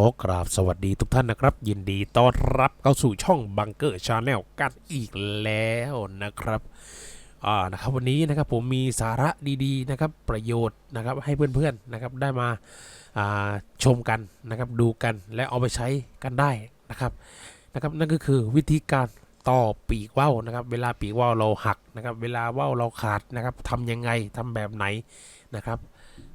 อกราบสวัสดีทุกท่านนะครับ ยินดีต้อนรับเข้าสู่ช่องบังเกอร์ชาแนลกันอีกแล้วนะครับอ่านะครับวันนี้นะครับผมมีสาระดีๆนะครับประโยชน์นะครับให้เพื่อนๆนะครับได้มาอ่าชมกันนะครับดูกันและเอาไปใช้กันได้นะครับนะครับนั่นก็คือวิธีการต่อปีกว่าวนะครับ เวลาปีกว่าวเราหักนะครับ เวลาว่าวเราขาดนะครับทำยังไงทำแบบไหนนะครับ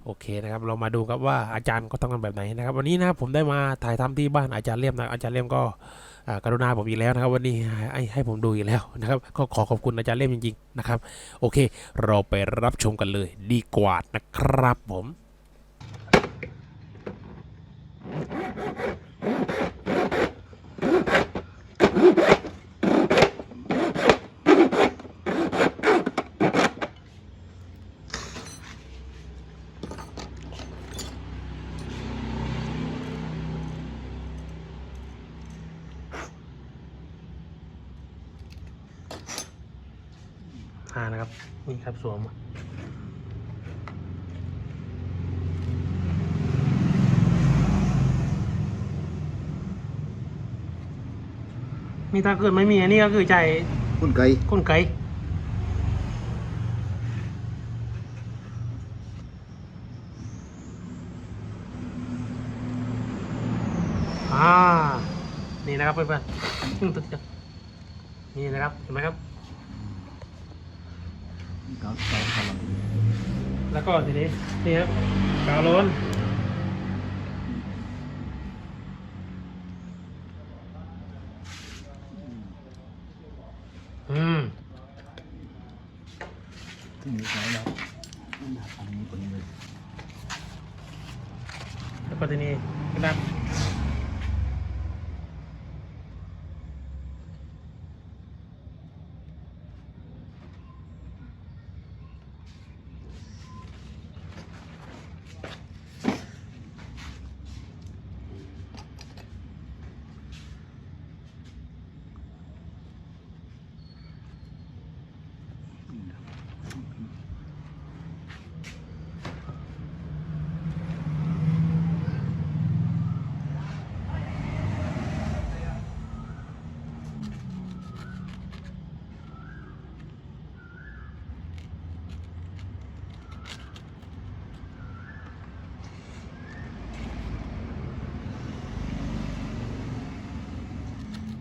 โอเคนะครับเรามาดูครับว่าอาจารย์ก็ต้องทำแบบไหนนะครับ วันนี้นะครับผมได้มาถ่ายทำที่บ้านอาจารย์เลี่ยมนะอาจารย์เลี่ยมก็กรุณาผมอีกแล้วนะครับ วันนี้ให้ให้ผมดูอีกแล้วนะครับก็ขอขอบคุณอาจารย์เลี่ยมจริงๆนะครับ โอเค เราไปรับชมกันเลย ดีกว่านะครับผมานะครับนี่ครับสวมนี่ถ้าเกิดไม่มีอันนี้ก็คือใจคุณไก่ก้นไก่ อ่า นี่นะครับเพื่อนๆตึกจันี่นะครับ เห็นไหมครับ แล้วก็ทีนี้ นี่ครับกาวโลนอืมที่มีสายแล้วอันนี้คนนี้เลยแล้วก็ทีนี้กระดาษ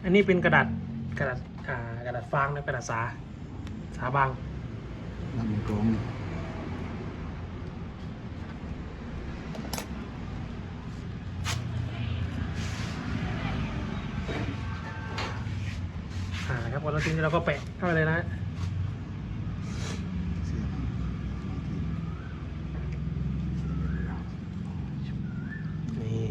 อันนี้เป็นกระดาษกระดาษอ่ากระดาษฟางนะกระดาษสาสาบางน้ำมันกรองนี่อ่านะครับพอเราทีนี้เราก็แปะเข้าไปเลยนะ เสียบ นี่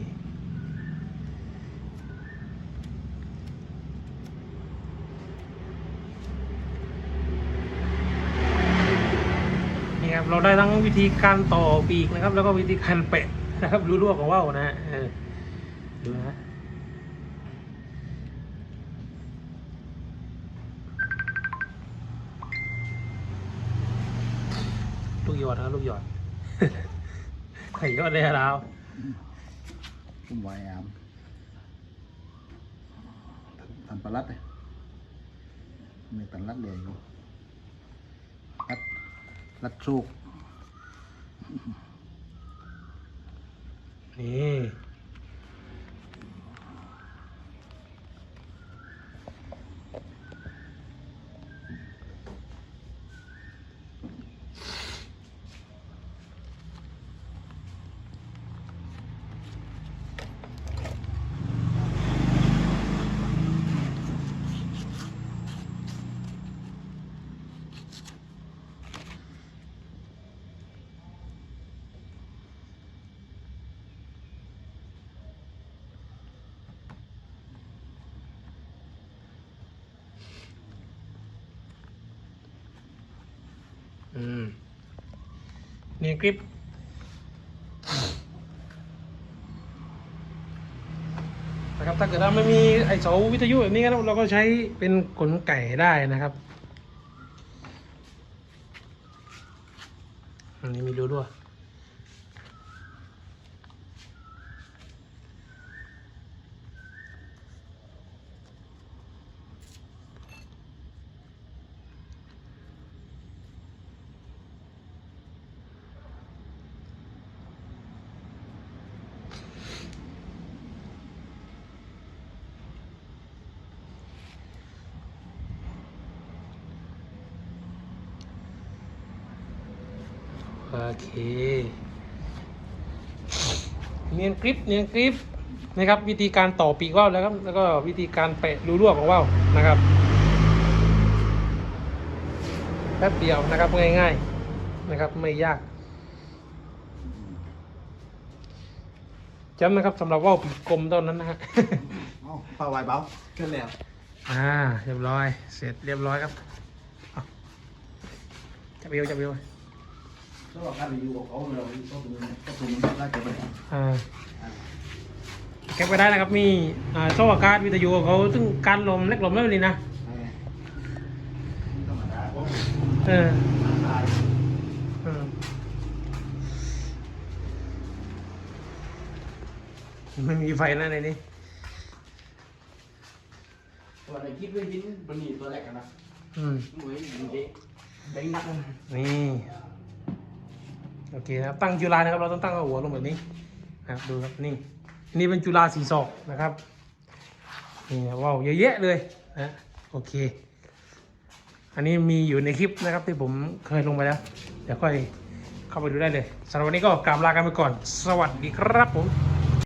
นี่ครับ เราได้ทั้งวิธีการต่อปีกนะครับ แล้วก็วิธีการแปะนะครับรู้รั่วของว่าวนะฮะดูนะลูกหยอดนะลูกหยอดไข่ยอดเลยอะเราผมวายอามทันปลาลัดเลยมีตันลัดเลยอยู่ลัด ลัดสูกนี่ อืมนี่คลิปนะครับถ้าเกิดเราไม่มีไอเสาวิทยุแบบนี้ก็เราก็ใช้เป็นขนไก่ได้นะครับอันนี้มีรูด้วย เค เนียนกริปเนียนกริปนะครับ วิธีการต่อปีกว่าวแล้วครับแล้วก็วิธีการแปะรูรั่วของว่าวนะครับแป๊บเดียวนะครับง่าย ๆนะครับไม่ยากจำนะครับสำหรับว่าวปีกกลมเท่านั้นนะฮะเอาผ้าไวเบาขึ้นแล้วอ่าเรียบร้อย เสร็จเรียบร้อยครับเอาจับเอวจับเอว ถ้าว่าการรีวิวของเขาเราก็ตรงนี้ก็ตรงนี้ได้จะไปอ่าแก็บไปได้นะครับมีอ่าโซ่อากาศวิทยุของเขาซึ่งการลมเล็กลมไม่เป็นไรนะธรรมดาเพราะเออตายอืมไม่มีไฟนะในนี้ตัวในคลิปไม่บินมันนี่ตัวแรกกันนะอืมมวยมันเด็กเด้งนักนี่ โอเคนะครับตั้งจุฬานะครับเราต้องตั้งหัวลงแบบนี้นะครับดูครับนี่นี่เป็นจุฬาสีศอกนะครับนี่ว้าวเยอะแยะเลยนะโอเค อันนี้มีอยู่ในคลิปนะครับที่ผมเคยลงไปแล้วเดี๋ยวค่อยเข้าไปดูได้เลยสำหรับวันนี้ก็กราบลากันไปก่อน สวัสดีครับผม